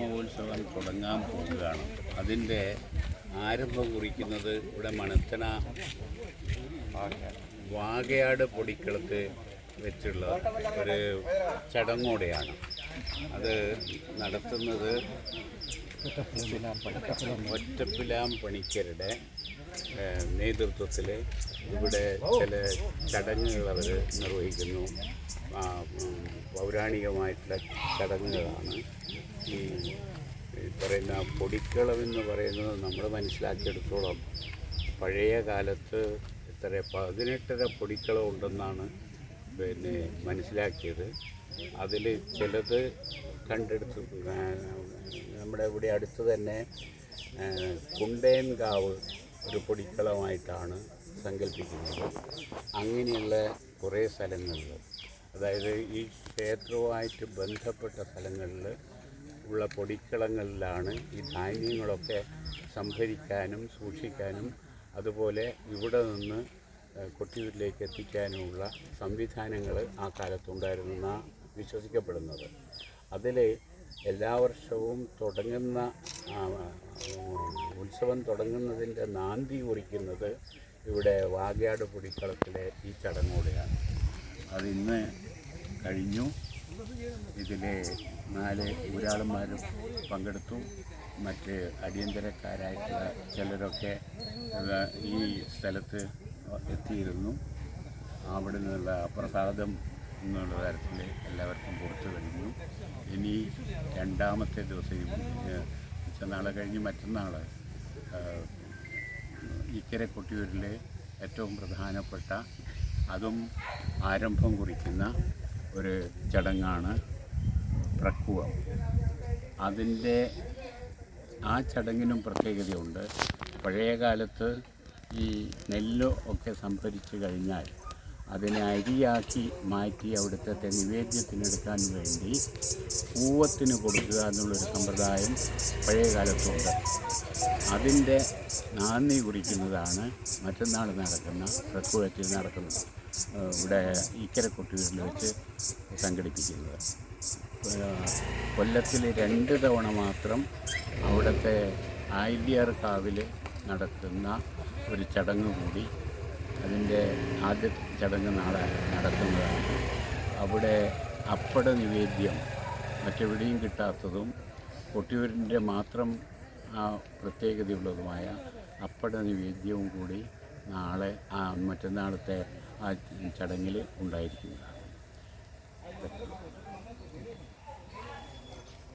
മഹോത്സവം തുടങ്ങാൻ പോവുകയാണ്. അതിന്റെ ആരംഭം കുറിക്കുന്നത് ഇവിടെ മണത്തന വാകയാട് പൊടിക്കളത്ത് വെച്ചുള്ള ഒരു ചടങ്ങോടെയാണ്. അത് നടത്തുന്നത് ഒറ്റപ്പിലാം പണിക്കരുടെ നേതൃത്വത്തിൽ ഇവിടെ ചില ചടങ്ങുകൾ അവർ നിർവഹിക്കുന്നു പൗരാണികമായിട്ടുള്ള ചടങ്ങുകളാണ്. ഈ പറയുന്ന പൊടിക്കളവെന്ന് പറയുന്നത് നമ്മൾ മനസ്സിലാക്കിയെടുത്തോളം പഴയ കാലത്ത് ഇത്ര പതിനെട്ടര പൊടിക്കളം ഉണ്ടെന്നാണ് പിന്നെ മനസ്സിലാക്കിയത്. അതിൽ ചിലത് കണ്ടെടുത്ത് നമ്മുടെ ഇവിടെ അടുത്ത് തന്നെ കുണ്ടേൻകാവ് ഒരു പൊടിക്കളമായിട്ടാണ് സങ്കല്പിക്കുന്നത്. അങ്ങനെയുള്ള കുറേ സ്ഥലങ്ങളിൽ അതായത് ഈ ക്ഷേത്രവുമായിട്ട് ബന്ധപ്പെട്ട സ്ഥലങ്ങളിൽ ഉള്ള പൊടിക്കളങ്ങളിലാണ് ഈ ധാന്യങ്ങളൊക്കെ സംഭരിക്കാനും സൂക്ഷിക്കാനും അതുപോലെ ഇവിടെ നിന്ന് കൊട്ടിയൂരിലേക്ക് എത്തിക്കാനുമുള്ള സംവിധാനങ്ങൾ ആ കാലത്തുണ്ടായിരുന്ന വിശ്വസിക്കപ്പെടുന്നത്. അതിൽ എല്ലാ വർഷവും തുടങ്ങുന്ന ഉത്സവം തുടങ്ങുന്നതിന്റെ നാന്തി കുറിക്കുന്നത് ഇവിടെ വാഗ്യാട് പൊടിക്കളത്തിലെ ഈ ചടങ്ങോടെയാണ്. അത് ഇന്ന് കഴിഞ്ഞു. ഇതിലെ നാല് ഊരാളന്മാരും പങ്കെടുത്തു. മറ്റ് അടിയന്തരക്കാരായിട്ടുള്ള ചിലരൊക്കെ ഈ സ്ഥലത്ത് എത്തിയിരുന്നു. അവിടെ നിന്നുള്ള പ്രസാദം എന്നുള്ള തരത്തിൽ എല്ലാവർക്കും കൊടുത്തു കഴിഞ്ഞു. ഇനി രണ്ടാമത്തെ ദിവസം നാളെ കഴിഞ്ഞ് മറ്റന്നാൾ ഇക്കരെ കൊട്ടിയൂരിലെ ഏറ്റവും പ്രധാനപ്പെട്ട അതും ആരംഭം കുറിക്കുന്ന ഒരു ചടങ്ങാണ് പ്രക്കുവം. അതിന്റെ ആ ചടങ്ങിനും പ്രത്യേകതയുണ്ട്. പഴയ കാലത്ത് ഈ നെല്ല് ഒക്കെ സംഭരിച്ചു കഴിഞ്ഞാൽ അതിനെ അരിയാക്കി മാറ്റി അവിടുത്തെ നിവേദ്യത്തിനെടുക്കാൻ വേണ്ടി പൂവത്തിന് കൊടുക്കുക എന്നുള്ളൊരു സമ്പ്രദായം പഴയ കാലത്തുണ്ട്. അതിന്റെ നാന്ദി കുറിക്കുന്നതാണ് മറ്റന്നാൾ നടക്കുന്ന പ്രക്കുവത്തിൽ നടക്കുന്നത്. ഇവിടെ ഇക്കരക്കുട്ടികളിൽ വെച്ച് സംഘടിപ്പിക്കുന്നത്. കൊല്ലത്തിൽ രണ്ട് തവണ മാത്രം അവിടുത്തെ ആയില്യാർ കാവിൽ നടത്തുന്ന ഒരു ചടങ്ങ് കൂടി അതിന്റെ ആദ്യ ചടങ്ങ് നാളെ നടക്കുന്നതാണ്. അവിടെ അപ്പട നിവേദ്യം മറ്റെവിടെയും കിട്ടാത്തതും കൊട്ടിയൂരിന്റെ മാത്രം ആ പ്രത്യേകതയുള്ളതുമായ അപ്പട നിവേദ്യവും കൂടി നാളെ ആ മറ്റന്നാളത്തെ ആ ചടങ്ങിൽ ഉണ്ടായിരിക്കുന്നതാണ്.